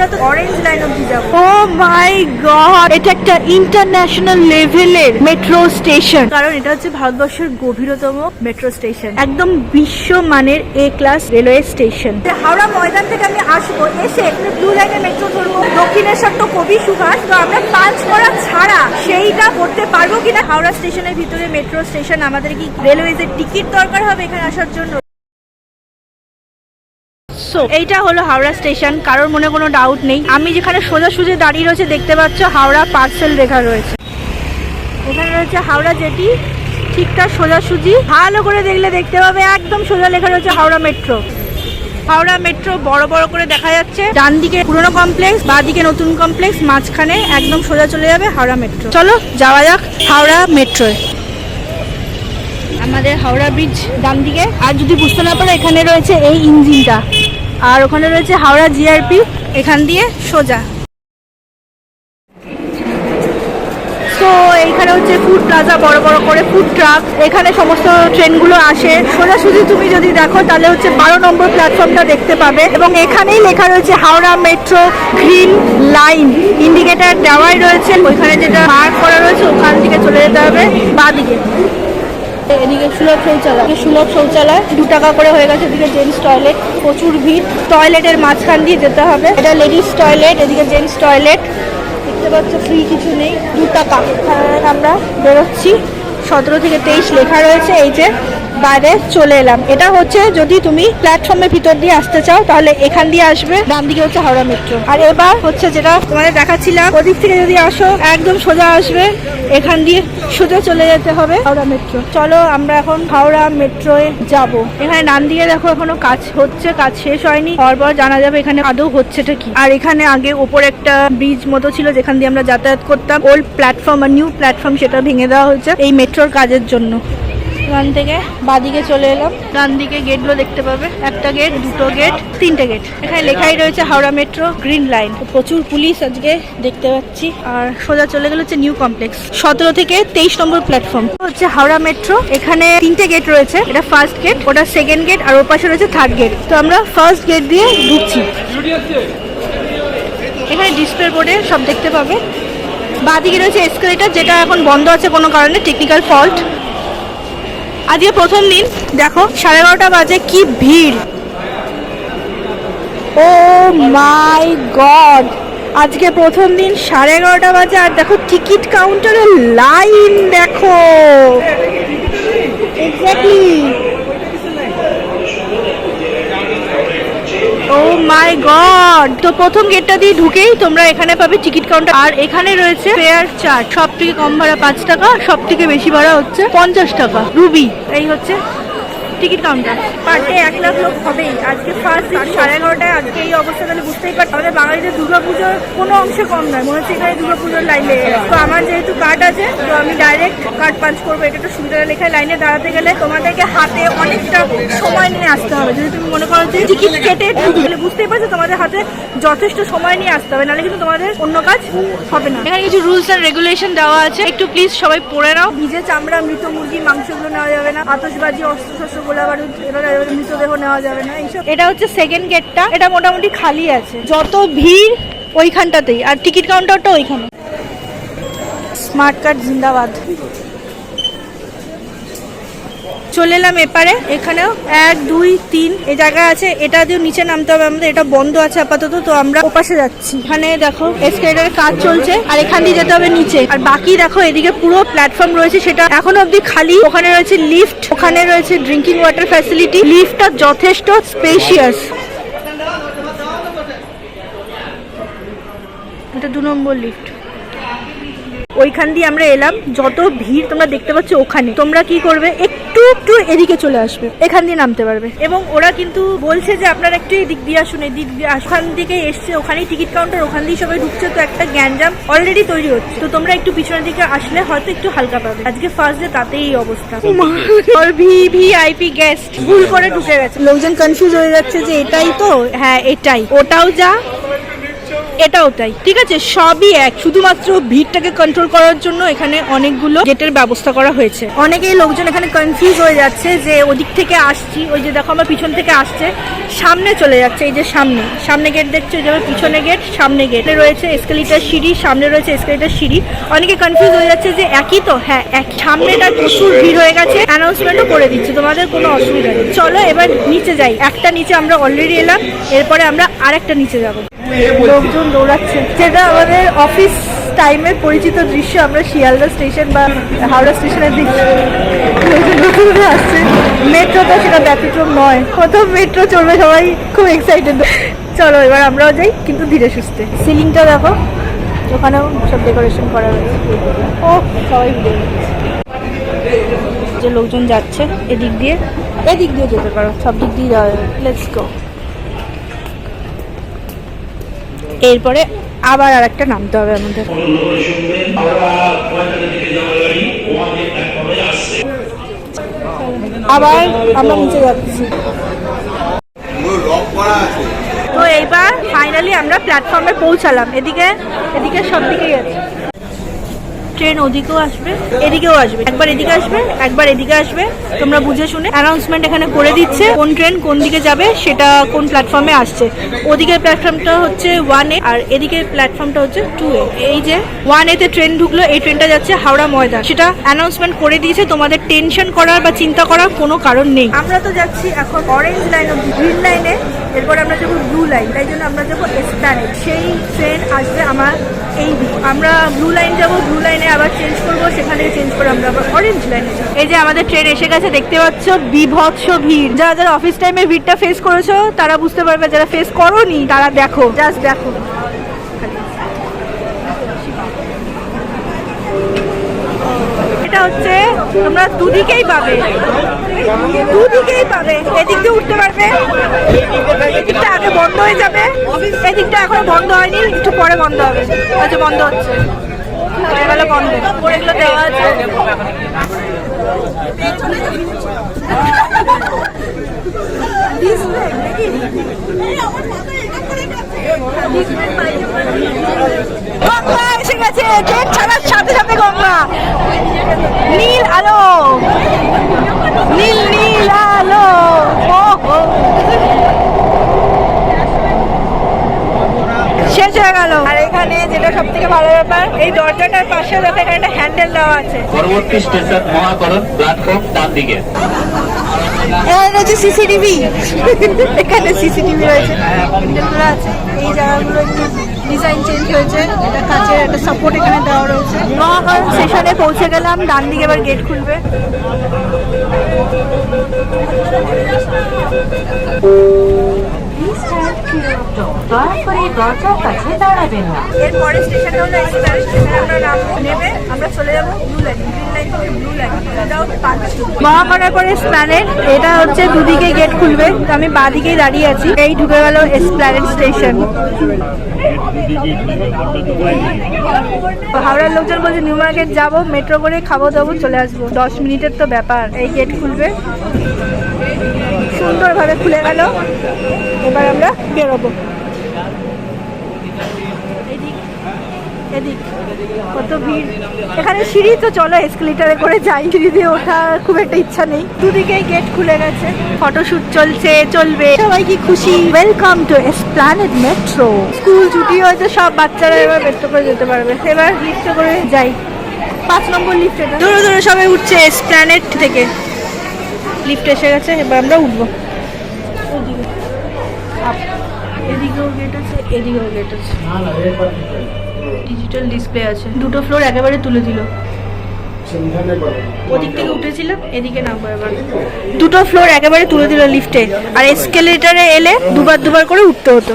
আমরা তো orange line অব্দি যাব। ও মাই গড এটা একটা ইন্টারন্যাশনাল লেভেলের মেট্রো স্টেশন কারণ এটা হচ্ছে ভারতবর্ষের গভীরতম মেট্রো স্টেশন একদম বিশ্ব মানের A class railway station Howrah Maidan থেকে আমি আসব এসে ব্লু লাইনের মেট্রো ধরবো। দক্ষিণেশ্বর তো কবি সুভাষ তো আমরা পাঁচ করা ছাড়া সেইটা করতে পারব কিনা? হাওড়া স্টেশনের ভিতরে মেট্রো স্টেশন আমাদের কি রেলওয়েজের টিকিট দরকার হবে এখানে আসার জন্য? সো এইটা হলো হাওড়া স্টেশন, কারোর মনে কোনো ডাউট নেই। আমি যেখানে সোজাসুজি দাঁড়িয়ে রয়েছে, দেখতে পাচ্ছ হাওড়া পার্সেল লেখা রয়েছে। এখানে রয়েছে হাওড়া জেটি ঠিকঠাক সোজাসুজি ভালো করে দেখলে দেখতে পাবে, একদম সোজা লেখা রয়েছে হাওড়া মেট্রো হাওড়া মেট্রো বড় বড় করে দেখা যাচ্ছে। ডান দিকে পুরনো কমপ্লেক্স বা দিকে নতুন কমপ্লেক্স মাঝখানে একদম সোজা চলে যাবে হাওড়া মেট্রো চলো, যাওয়া যাক হাওড়া মেট্রোয় আমাদের হাওড়া ব্রিজ ডান দিকে। আর যদি বুঝতে না পারো, এখানে রয়েছে এই ইঞ্জিনটা আর ওখানে রয়েছে হাওড়া জিআরপি, এখান দিয়ে সোজা। তো এইখানে হচ্ছে ফুড প্লাজা বড় বড় করে ফুড ট্রাক এখানে সমস্ত ট্রেনগুলো আসে। সোজাসুজি তুমি যদি দেখো, তাহলে হচ্ছে বারো নম্বর প্ল্যাটফর্মটা দেখতে পাবে। এবং এখানেই লেখা রয়েছে Howrah metro green line indicator দেওয়াই রয়েছে। ওইখানে যেটা মার্ক করা রয়েছে, ওখান থেকে চলে যেতে হবে বাদিকে এদিকে সুলভ শৌচালয়। সুলভ শৌচালয়, দু টাকা করে হয়ে গেছে এদিকে জেন্টস টয়লেট, প্রচুর ভিড়। টয়লেটের মাঝখান দিয়ে যেতে হবে। এটা লেডিস টয়লেট, এদিকে জেন্টস টয়লেট। দেখতে পাচ্ছ ফ্রি কিছু নেই, দু টাকা। আমরা বেরোচ্ছি। সতেরো থেকে তেইশ লেখা রয়েছে, এই যে। বাইরে চলে এলাম। এটা হচ্ছে যদি তুমি প্ল্যাটফর্মের ভিতর দিয়ে আসতে চাও, তাহলে এখান দিয়ে আসবে। ডান দিকে হচ্ছে হাওড়া মেট্রো আর এবার হচ্ছে যেটা তোমাদের দেখাচ্ছিলাম, ওদিক থেকে যদি আসো, একদম সোজা আসবে। এখান দিয়ে সোজা চলে যেতে হবে হাওড়া মেট্রো চলো আমরা এখন হাওড়া মেট্রোয়ে যাব। এখানে ডান দিকে দেখো এখনও কাজ হচ্ছে, কাজ শেষ হয়নি। হওয়ার পর জানা যাবে এখানে আদৌ হচ্ছেটা কি। আর এখানে আগে ওপর একটা ব্রিজ মতো ছিল, যেখান দিয়ে আমরা যাতায়াত করতাম। ওল্ড প্ল্যাটফর্ম আর নিউ প্ল্যাটফর্ম সেটা ভেঙে দেওয়া হয়েছে এই মেট্রোর কাজের জন্য। এখান থেকে বাদিকে চলে এলাম। ডান দিকে গেটগুলো দেখতে পাবে। একটা গেট দুটো গেট তিনটে গেট এখানে লেখাই রয়েছে হাওড়া মেট্রো গ্রিন লাইন প্রচুর পুলিশ আজকে দেখতে পাচ্ছি। আর সোজা চলে গেল হচ্ছে নিউ কমপ্লেক্স সতেরো থেকে তেইশ নম্বর প্ল্যাটফর্ম হচ্ছে হাওড়া মেট্রো এখানে তিনটে গেট রয়েছে। এটা ফার্স্ট গেট ওটা সেকেন্ড গেট আর ওর পাশে রয়েছে থার্ড গেট তো আমরা ফার্স্ট গেট দিয়ে ঢুকছি। এখানে ডিসপ্লে বোর্ডে সব দেখতে পাবে। বাদিকে রয়েছে এসকেলেটার যেটা এখন বন্ধ আছে কোনো কারণে টেকনিক্যাল ফল্ট আজকে প্রথম দিন, দেখো, সাড়ে এগারোটা বাজে, কি ভিড়। ও মাই গড, আজকে প্রথম দিন সাড়ে এগারোটা বাজে, আর দেখো, টিকিট কাউন্টারের লাইন, দেখো এক্স্যাক্টলি ও মাই গড। তো প্রথম গেটটা দিয়ে ঢুকেই তোমরা এখানে পাবে টিকিট কাউন্টার আর এখানে রয়েছে ফেয়ার চার্ট সব থেকে কম ভাড়া পাঁচ টাকা সব থেকে বেশি ভাড়া হচ্ছে পঞ্চাশ টাকা। রুবি এই হচ্ছে টিকিট কাউন্টার। পার ডে এক লাখ লোক হবেই। আজকে ফার্স্ট সাড়ে এগারোটায় আজকে এই অবস্থা তাহলে বুঝতেই পারছ। আমাদের বাঙালিদের দুর্গাপুজোর কোনো অংশে কম নয়। মনে হচ্ছে এখানে দুর্গাপুজোর লাইন লেগে তো আমার যেহেতু কার্ড আছে তো আমি ডাইরেক্ট কার্ড পাঞ্চ করব। এটা একটু সুবিধা লেখায় লাইনে দাঁড়াতে গেলে তোমাদেরকে হাতে অনেকটা সময় নিয়ে আসতে হবে। যদি তুমি মনে করো যে টিকিট কেটে তাহলে বুঝতেই পারছ তোমাদের হাতে যথেষ্ট সময় নিয়ে আসতে হবে। নাহলে কিন্তু তোমাদের অন্য কাজ হবে না। এখানে কিছু রুলস অ্যান্ড রেগুলেশন দেওয়া আছে। একটু প্লিজ সবাই পড়ে নাও। ভিজে চামড়া মৃত মুরগি মাংসগুলো নেওয়া যাবে না। আতসবাজি অস্ত্র শস্ত্র গোলা বারুদ এগুলো নেওয়া যাবে না, মৃতদেহ নেওয়া যাবে না এইসব। এটা হচ্ছে সেকেন্ড গেটটা এটা মোটামুটি খালি আছে। যত ভিড় ওইখানটাতেই। আর টিকিট কাউন্টারটা ওইখানে। স্মার্ট কার্ড জিন্দাবাদ। চলে এলাম এপারে। এখানেও এক, দুই, তিন, এই জায়গা আছে। এটা দিয়ে নিচে নামতে হবে আমাদের। এটা বন্ধ আছে আপাতত, তো আমরা ওপাশে যাচ্ছি। এখানে দেখো এসকেলেটারের কাজ চলছে। আর এখান দিয়ে যেতে হবে নিচে। আর বাকি দেখো, এদিকে পুরো প্ল্যাটফর্ম রয়েছে সেটা। এখন অবধি খালি। ওখানে রয়েছে লিফট ওখানে রয়েছে ড্রিঙ্কিং ওয়াটার ফ্যাসিলিটি লিফটটা যথেষ্ট স্পেশিয়াস এটা দু নম্বর লিফট ওইখান দিয়ে আমরা এলাম। যত ভিড় তোমরা দেখতে পাচ্ছ ওখানে। তোমরা কি করবে? একটু একটু এদিকে চলে আসবে। এখান দিয়ে নামতে পারবে। এবং ওরা কিন্তু বলছে যে আপনারা একটু এদিক দিয়ে আসুন এদিক দিয়ে। ওখান থেকে এসছে ওখানেই টিকিট কাউন্টার ওখান দিয়ে সবাই ঢুকছে। তো একটা গ্যাঞ্জাম অলরেডি তৈরি হচ্ছে। তো তোমরা একটু পিছনের দিকে আসলে হয়তো একটু হালকা পাবে। আজকে ফার্স্ট ডে তাতেই এই অবস্থা। ভি ভি আইপি গেস্ট ভুল করে ঢুকে গেছে। লোকজন কনফিউজ হয়ে যাচ্ছে যে এটাই তো? হ্যাঁ এটাই। ওটাও যা এটাও তাই। ঠিক আছে? সবই এক। শুধুমাত্র ভিড়টাকে কন্ট্রোল করার জন্য এখানে অনেকগুলো গেটের ব্যবস্থা করা হয়েছে। অনেকেই লোকজন এখানে কনফিউজ হয়ে যাচ্ছে যে ওদিক থেকে আসছি, ওই যে দেখো আমার পিছন থেকে আসছে, সামনে চলে যাচ্ছে, এই যে সামনে। সামনে গেট দেখছ এই যে পিছনে গেট সামনে গেট রয়েছে এসকেলিটার সিঁড়ি, সামনে রয়েছে এসকেলিটার সিঁড়ি। অনেকে কনফিউজ হয়ে যাচ্ছে যে একই তো? হ্যাঁ এক। সামনেটা প্রচুর ভিড় হয়ে গেছে। অ্যানাউন্সমেন্টও করে দিচ্ছে, তোমাদের কোনো অসুবিধা নেই। চলো এবার নিচে যাই। একটা নিচে আমরা অলরেডি এলাম, এরপরে আমরা আরেকটা নিচে যাব। লোকজন দৌড়াচ্ছে। যেটা আমাদের অফিস টাইমের পরিচিত দৃশ্য আমরা শিয়ালদা স্টেশন বা হাওড়া স্টেশনের দিক নতুন আসছে। মেট্রোটা সেটা ব্যতিক্রম নয়। প্রথম মেট্রো চলবে সবাই খুব এক্সাইটেড চলো এবার আমরাও যাই কিন্তু ধীরে সুস্থে। সিলিংটা দেখো। ওখানেও সব ডেকোরেশন করা হয়েছে। ও সবাই যে লোকজন যাচ্ছে এদিক দিয়ে এদিক দিয়ে যেতে পারো। সব দিক দিয়ে যাওয়া যাবে। লেটস গো এরপরে আবার আর একটা নামতে হবে আমাদের। আবার আমরা নিচে যাচ্ছি। তো এইবার ফাইনালি আমরা প্ল্যাটফর্মে পৌঁছালাম। এদিকে এদিকে সব দিকে গেছে। ট্রেন ওদিকেও আসবে, এদিকেও আসবে। একবার এদিকে আসবে, একবার এদিকে আসবে, তোমরা বুঝে শুনে অ্যানাউন্সমেন্ট এখানে করে দিচ্ছে, কোন ট্রেন কোন দিকে যাবে সেটা কোন প্ল্যাটফর্মে আসছে। ওদিকের প্ল্যাটফর্মটা হচ্ছে ওয়ান এ আর এদিকের প্ল্যাটফর্মটা হচ্ছে টু এ এই যে ওয়ান এতে ট্রেন ঢুকলো, এই ট্রেনটা যাচ্ছে হাওড়া ময়দান। সেটা অ্যানাউন্সমেন্ট করে দিয়েছে, তোমাদের টেনশন করার বা চিন্তা করার কোনো কারণ নেই। আমরা তো যাচ্ছি এখন অরেঞ্জ লাইন অব্দি গ্রিন লাইনে এরপর আমরা যাব ব্লু লাইন তাই জন্য আমরা যাব এসপ্ল্যানেড সেই ট্রেন আসবে আমার এই আমরা ব্লু লাইন যাব ব্লু লাইনে আবার চেঞ্জ করব সেখান চেঞ্জ করে আমরা আবার অরেঞ্জ লাইনে যাব। এই যে আমাদের ট্রেন এসে গেছে দেখতে পাচ্ছ বিভৎস ভিড়। যারা যারা অফিস টাইমে ভিড়টা ফেস করেছ তারা বুঝতে পারবে যারা ফেস করোনি তারা দেখো। জাস্ট দেখো। এটা হচ্ছে তোমরা দুদিকেই পাবে। দুদিকেই পাবে। এদিক দিয়ে উঠতে পারবে। এদিকটা আগে বন্ধ হয়ে যাবে। এদিকটা এখনও বন্ধ হয়নি একটু পরে বন্ধ হবে। আচ্ছা বন্ধ হচ্ছে। এসে গেছে ট্রেন ছাড়ার সাথে সাথে গঙ্গা। নীল আলো। নীল নীল আলো ও হো। শেষ হয়ে গেল আর এখানে যেটা সব থেকে ভালো ব্যাপার এই দরজাটার পাশে দেখো এখানে একটা হ্যান্ডেল দেওয়া আছে। পরবর্তী স্টেশন মহাকরণ প্ল্যাটফর্ম ডান দিকে। সিসিটিভি এখানে সিসিটিভি রয়েছে। হ্যান্ডেলগুলো আছে। এই জায়গাগুলো একটু ডিজাইন চেঞ্জ হয়েছে। এটা কাচের একটা সাপোর্ট এখানে দেওয়া রয়েছে। মহাকরণ স্টেশনে পৌঁছে গেলাম ডান দিকে এবার গেট খুলবে। দয়া করে দরজার স্প্ল্যানেট এটা হচ্ছে দুদিকে গেট খুলবে, তো আমি বাদিকেই দাঁড়িয়ে আছি, এই ঢুকে গেল এসপ্ল্যানেট স্টেশন হাওড়ার লোকজন বলছে, নিউ মার্কেট যাব মেট্রো করে খাব দাবো, চলে আসব। দশ মিনিটের তো ব্যাপার, এই গেট খুলবে। সুন্দরভাবে খুলে গেল। এবার আমরা বেরোবো। এদিক কত ভিড়। এখানে সিঁড়ি তো চলো এসকেলেটারে করে যাই। সিঁড়ি দিয়ে ওঠার খুব একটা ইচ্ছা নেই। দুদিকেই গেট খুলে গেছে। ফটোশুট চলছে, চলবে। সবাই কি খুশি? Welcome to Esplanade metro school ছুটি হয়েছে সব বাচ্চারা এবার মেট্রো করে যেতে পারবে। এবার লিফটে করে যাই। পাঁচ নম্বর লিফট ধরে ধরে, সবাই উঠছে এসপ্ল্যানেড থেকে। লিফট এসে গেছে, এবার আমরা উঠবো। গেট আছে এদিকেও গেট আছে ডিজিটাল ডিসপ্লে আছে। দুটো ফ্লোর একেবারে তুলে দিল। ওদিক থেকে উঠেছিলাম এদিকে নামবো এবার দুটো ফ্লোর একেবারে তুলে দিল লিফটে আর এসকেলেটারে এলে দুবার দুবার করে উঠতে হতো।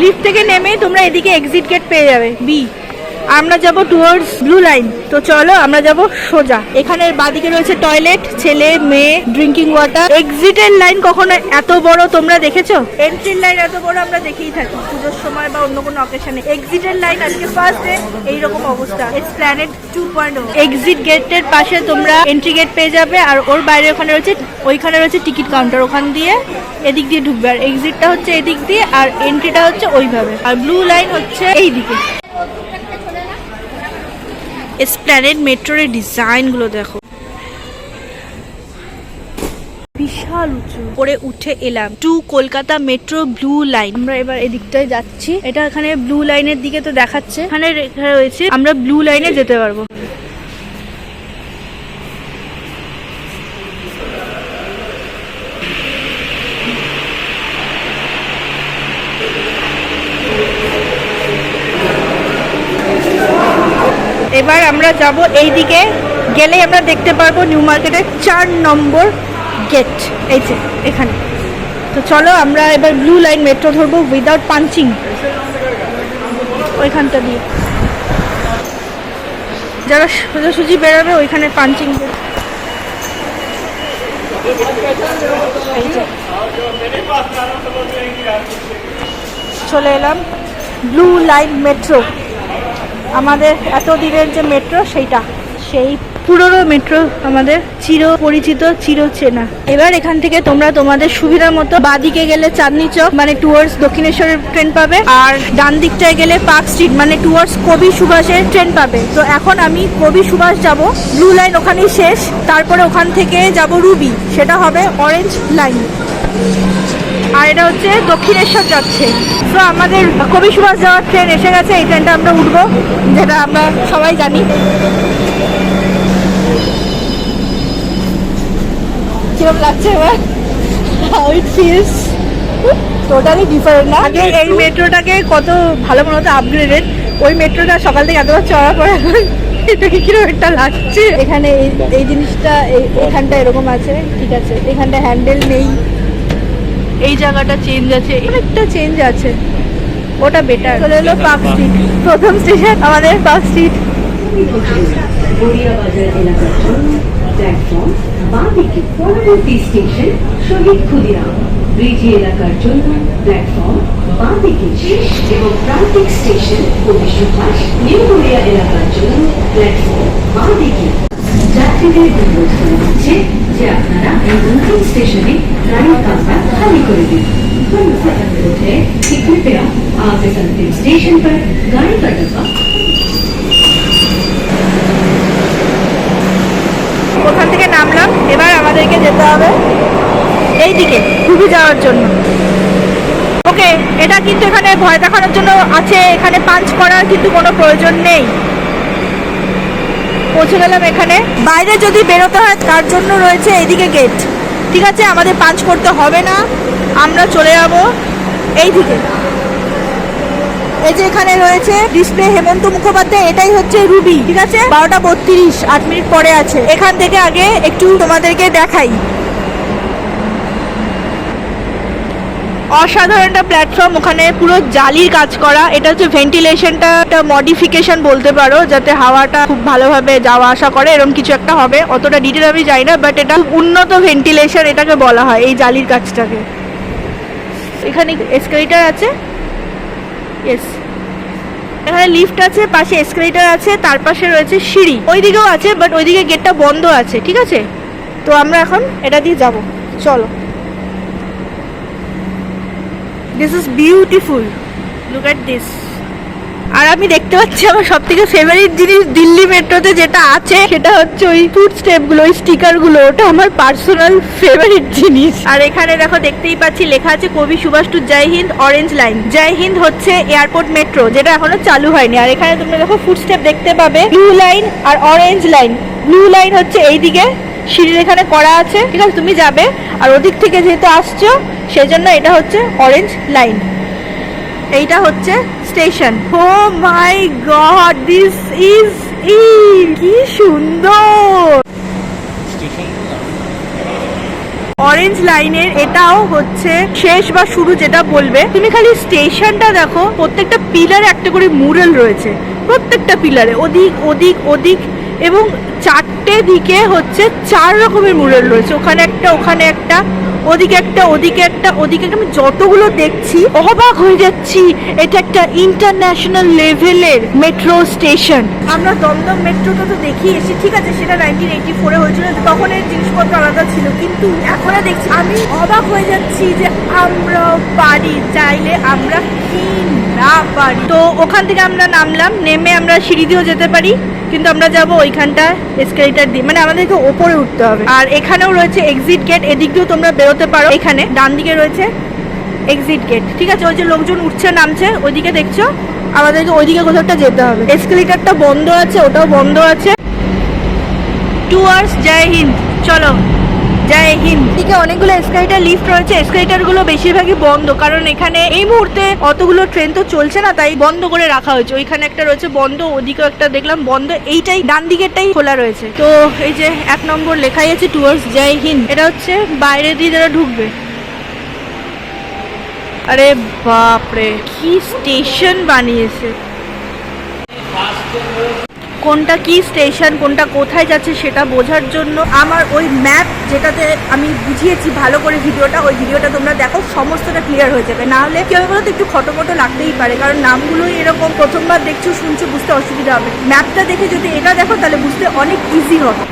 লিফট থেকে নেমে তোমরা এদিকে এক্সিট গেট পেয়ে যাবে বি আমরা যাব টুয়ার্ডস ব্লু লাইন তো চলো, আমরা যাব সোজা। এখানের বাদিকে রয়েছে টয়লেট ছেলে, মেয়ে ড্রিঙ্কিং ওয়াটার এক্সিটের লাইন কখনো এত বড় তোমরা দেখেছ? এন্ট্রির লাইন এত বড় আমরা দেখেই থাকি, পুজোর সময় বা অন্য কোনো অকেশনে এক্সিটের লাইন আজকে ফার্স্ট ডে এইরকম অবস্থা। It's planet to point exit গেটের পাশে তোমরা এন্ট্রি গেট পেয়ে যাবে, আর ওর বাইরে ওখানে রয়েছে, ওইখানে রয়েছে টিকিট কাউন্টার ওখান দিয়ে এদিক দিয়ে ঢুকবে। আর এক্সিটটা হচ্ছে এদিক দিয়ে, আর এন্ট্রিটা হচ্ছে ওইভাবে। আর ব্লু লাইন হচ্ছে এই দিকে এসপ্ল্যানেড মেট্রোর ডিজাইনগুলো দেখো। বিশাল উঁচু। করে উঠে এলাম। To Kolkata metro blue line. আমরা এবার এদিকটায় যাচ্ছি। এটা এখানে ব্লু লাইনের দিকে তো দেখাচ্ছে। এখানে রয়েছে। আমরা ব্লু লাইনে যেতে পারব। এবার আমরা যাব এই দিকে গেলেই আমরা দেখতে পারব নিউ মার্কেটের চার নম্বর গেট। এই যে, এখানে। তো চলো আমরা এবার ব্লু লাইন মেট্রো ধরবো উইদাউট পাঞ্চিং ওইখানটা দিয়ে। যারা সোজাসুজি বেরোবে, ওইখানে পাঞ্চিং চলে এলাম ব্লু লাইন মেট্রো আমাদের এত দিনের যে মেট্রো সেইটা। সেই পুরনো মেট্রো আমাদের চির পরিচিত চির চেনা এবার এখান থেকে তোমরা তোমাদের সুবিধা মতো বাদিকে গেলে চাঁদনি চক মানে টুয়ার্ডস দক্ষিণেশ্বরের ট্রেন পাবে। আর ডান দিকটায় গেলে পার্ক স্ট্রিট মানে টুয়ার্ডস কবি সুভাষের ট্রেন পাবে। তো এখন আমি কবি সুভাষ যাব ব্লু লাইন ওখানেই শেষ। তারপরে ওখান থেকে যাব রুবি, সেটা হবে অরেঞ্জ লাইন আর এটা হচ্ছে দক্ষিণেশ্বর যাচ্ছে। তো আমাদের কবি সুভাষ যাওয়ার ট্রেন এসে গেছে এই ট্রেনটা আমরা উঠবো যেটা আমরা সবাই জানি। কীরকম লাগছে এবার? How it feels totally different না? আগে এই মেট্রোটাকে কত ভালো মনে হতো আপগ্রেডেড ওই মেট্রোটা সকাল থেকে এতবার চড়া পর এখন এটাকে কীরকম একটা লাগছে। এখানে এই এই জিনিসটা এখানটা এরকম আছে ঠিক আছে। এখানটা হ্যান্ডেল নেই। এই জায়গাটা চেঞ্জ আছে। অনেকটা চেঞ্জ আছে। ওটা বেটার চলে এলো পার্ক স্ট্রিট প্রথম স্টেশন আমাদের পার্ক স্ট্রিট প্ল্যাটফর্ম বাঁদিকে পরবর্তী স্টেশন শহীদ ক্ষুদিরাম ব্রিজি এলাকার জন্য প্ল্যাটফর্ম বাঁদিকে শেষ এবং প্রান্তিক স্টেশন কবি সুভাষ নিউ গড়িয়া এলাকার জন্য প্ল্যাটফর্ম বাঁদিকে যাত্রীদের অনুরোধ করা হচ্ছে যে আপনারা এই নতুন স্টেশনে গাড়ির কামরা খালি করে দিন ধন্যবাদ अनुरोध है कि कृपया आप इस अंतिम स्टेशन पर गाड़ी का डब्बा ওখান থেকে নামলাম এবার আমাদেরকে যেতে হবে এই দিকে ঘুরে যাওয়ার জন্য ওকে এটা কিন্তু এখানে ভয় দেখানোর জন্য আছে এখানে পাঞ্চ করার কিন্তু কোনো প্রয়োজন নেই পৌঁছে গেলাম এখানে। বাইরে যদি বেরোতে হয়, তার জন্য রয়েছে এদিকে গেট ঠিক আছে, আমাদের পাঞ্চ করতে হবে না। আমরা চলে যাব এই দিকে এই যে এখানে রয়েছে ডিসপ্লে হেমন্ত মুখোপাধ্যায়, এটাই হচ্ছে রুবি। ঠিক আছে? বারোটা বত্রিশ, আট মিনিট পরে আছে। এখান থেকে আগে একটু তোমাদেরকে দেখাই। অসাধারণ একটা প্ল্যাটফর্ম ওখানে পুরো জালির কাজ করা। এটা হচ্ছে ভেন্টিলেশনটা একটা মডিফিকেশন বলতে পারো, যাতে হাওয়াটা খুব ভালোভাবে যাওয়া আসা করে এরকম কিছু একটা হবে। অতটা ডিটেল আমি যাই না বাট এটা উন্নত ভেন্টিলেশন এটাকে বলা হয়, এই জালির কাজটাকে। এখানে এসকেলেটার আছে। ইয়েস এখানে লিফট আছে, পাশে এসকেলেটার আছে, তার পাশে রয়েছে সিঁড়ি। ওইদিকেও আছে বাট ওইদিকে গেটটা বন্ধ আছে, ঠিক আছে? তো আমরা এখন এটা দিয়ে যাব। চলো। This is beautiful look at this আর আমি দেখতে পাচ্ছি আমার সব থেকে ফেভারিট জিনিস দিল্লি মেট্রোতে যেটা আছে, সেটা হচ্ছে ওই ফুড স্টেপগুলো, ওই স্টিকারগুলো। ওটা আমার পার্সোনাল ফেভারিট জিনিস। আর এখানে দেখো, দেখতেই পাচ্ছি, লেখা আছে Kavi Subhash to Jai Hind orange line Jai Hind হচ্ছে এয়ারপোর্ট মেট্রো যেটা এখনও চালু হয়নি। আর এখানে তোমরা দেখো ফুড স্টেপ দেখতে পাবে ব্লু লাইন আর অরেঞ্জ লাইন ব্লু লাইন হচ্ছে এইদিকে। সিঁড়ির এখানে করা আছে। ঠিক আছে তুমি যাবে আর ওদিক থেকে যেহেতু আসছো সেই জন্য এটা হচ্ছে অরেঞ্জ লাইন এইটা হচ্ছে station oh my God this is ই কি সুন্দর! অরেঞ্জ লাইনের এটাও হচ্ছে শেষ বা শুরু যেটা বলবে। তুমি খালি স্টেশনটা দেখো প্রত্যেকটা পিলারে একটা করে মুরাল রয়েছে। প্রত্যেকটা পিলারে ওদিক ওদিক ওদিক এবং চারটে দিকে হচ্ছে চার রকমের মুরাল রয়েছে। ওখানে একটা ওখানে একটা, ওদিকে একটা ওদিকে একটা ওদিকে একটা। আমি যতগুলো দেখছি, অবাক হয়ে যাচ্ছি। এটা একটা ইন্টারন্যাশনাল লেভেলের মেট্রো স্টেশন আমরা দমদম মেট্রোটা তো দেখি এসে ঠিক আছে, সেটা নাইনটিন এইটি ফোরে হয়েছিল, তখন এর জিনিসপত্র আলাদা ছিল। কিন্তু এখন আর দেখছি, আমি অবাক হয়ে যাচ্ছি যে আমরা পারি চাইলে আমরা কি না তো ওখান থেকে আমরা নামলাম, নেমে আমরা সিঁড়ি দিয়েও যেতে পারি, কিন্তু আমরা যাব ওইখানটা এসকেলেটার দিয়ে। মানে আমাদেরকে ওপরে উঠতে হবে। আর এখানেও রয়েছে এক্সিট গেট এদিক দিয়েও তোমরা বেরোতে পারো। এখানে ডান দিকে রয়েছে এক্সিট গেট ঠিক আছে, ওই যে লোকজন উঠছে, নামছে, ওইদিকে দেখছ? আমাদেরকে ওইদিকে কোথাও একটা যেতে হবে। এসকেলেটারটা বন্ধ আছে, ওটাও বন্ধ আছে। টুয়ার্স জয় হিন্দ। চলো। জয় হিন্দ। দিকে অনেকগুলো এসকেলেটার লিফট রয়েছে। এসকেলেটারগুলো বেশিরভাগই বন্ধ। কারণ এখানে এই মুহূর্তে অতগুলো ট্রেন তো চলছে না, তাই বন্ধ করে রাখা হয়েছে। ওইখানে একটা রয়েছে বন্ধ, ওদিকেও একটা দেখলাম বন্ধ। এইটাই ডান দিকেরটাই খোলা রয়েছে। তো এই যে এক নম্বর লেখাই আছে টুয়ার্স জয় হিন্দ। এটা হচ্ছে বাইরে দিয়ে যারা ঢুকবে। আরে বাপরে, কি স্টেশন বানিয়েছে। কোনটা কি স্টেশন কোনটা কোথায় যাচ্ছে সেটা বোঝার জন্য আমার ওই ম্যাপ যেটাতে আমি বুঝিয়েছি ভালো করে ভিডিওটা, ওই ভিডিওটা তোমরা দেখো, সমস্তটা ক্লিয়ার হয়ে যাবে। না হলে কেউ বলো তো একটু খটোমটো লাগতেই পারে, কারণ নামগুলোই এরকম প্রথমবার দেখছ, শুনছো, বুঝতে অসুবিধা হবে। ম্যাপটা দেখে যদি এটা দেখো, তাহলে বুঝতে অনেক ইজি হবে।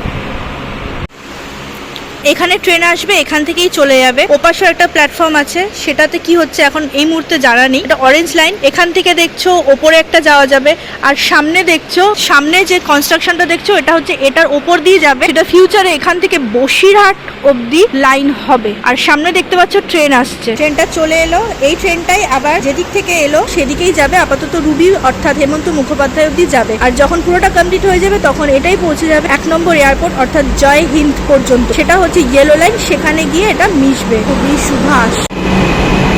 এখানে ট্রেন আসবে, এখান থেকেই চলে যাবে। ওপাশে একটা প্ল্যাটফর্ম আছে, সেটাতে কি হচ্ছে এখন এই মুহূর্তে জানা নেই। এটা অরেঞ্জ লাইন এখান থেকে দেখছ ওপরে একটা যাওয়া যাবে। আর সামনে দেখছ, সামনে যে কনস্ট্রাকশনটা দেখছ, এটা হচ্ছে এটার ওপর দিয়ে যাবে। এটা ফিউচারে এখান থেকে বসিরহাট অবধি লাইন হবে। আর সামনে দেখতে পাচ্ছ ট্রেন আসছে। ট্রেনটা চলে এলো। এই ট্রেনটাই আবার যেদিক থেকে এলো, সেদিকেই যাবে। আপাতত রুবি অর্থাৎ হেমন্ত মুখোপাধ্যায় অবধি যাবে। আর যখন পুরোটা কমপ্লিট হয়ে যাবে, তখন এটাই পৌঁছে যাবে এক নম্বর এয়ারপোর্ট অর্থাৎ জয় হিন্দ পর্যন্ত। সেটা হচ্ছে ইয়েলো লাইন সেখানে গিয়ে এটা মিশবে। খুবই সুভাষ।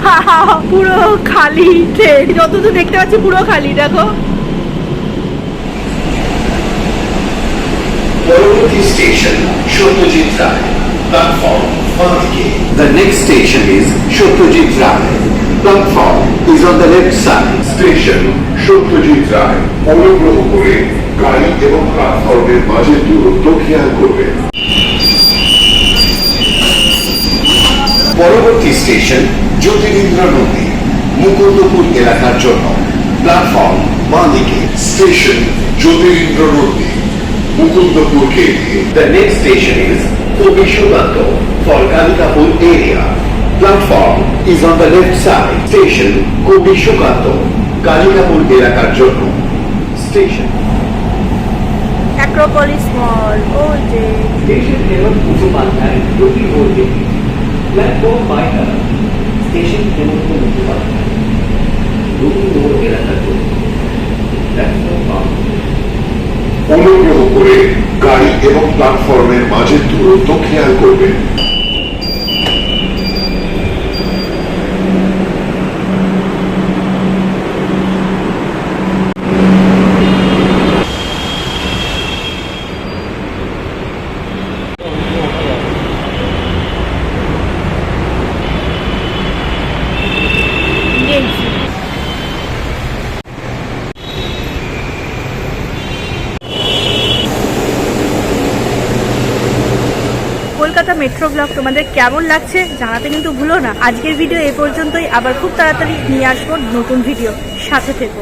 পুরো খালি ট্রেন যতদূর দেখতে পাচ্ছি পুরো খালি দেখো। পরবর্তী স্টেশন সত্যজিৎ রায় প্ল্যাটফর্ম বাঁদিকে The next station is Satyajit Ray platform is on the left side. Station Satyajit Ray অনুগ্রহ করে গাড়ি এবং প্ল্যাটফর্মের মাঝের দূরত্ব খেয়াল করবেন পরবর্তী স্টেশন জ্যোতিরিন্দ্র নদী মুকুন্দপুর এলাকার জন্য। প্ল্যাটফর্ম বাঁদিকে station Jyotirindra Nandi Mukundapur The next station is Kobishubando for Kalikapur area. Platform is on the left side. Station Kobishubando, Kalikapur এলাকার জন্য। স্টেশন। অ্যাক্রোপলিস মল ওই যে। Station Hemanta Mukhopadhyay Ruby platform বাইটা station Hemanta Mukhopadhyay Ruby মোড় এলাকার জন্য platform বাম অনুগ্রহ করে গাড়ি এবং প্ল্যাটফর্মের মাঝের দূরত্ব খেয়াল করবেন কলকাতা মেট্রো ব্লগ তোমাদের কেমন লাগছে জানাতে কিন্তু ভুলো না। আজকের ভিডিও এ পর্যন্তই। আবার খুব তাড়াতাড়ি নিয়ে আসব নতুন ভিডিও সাথে থেকো।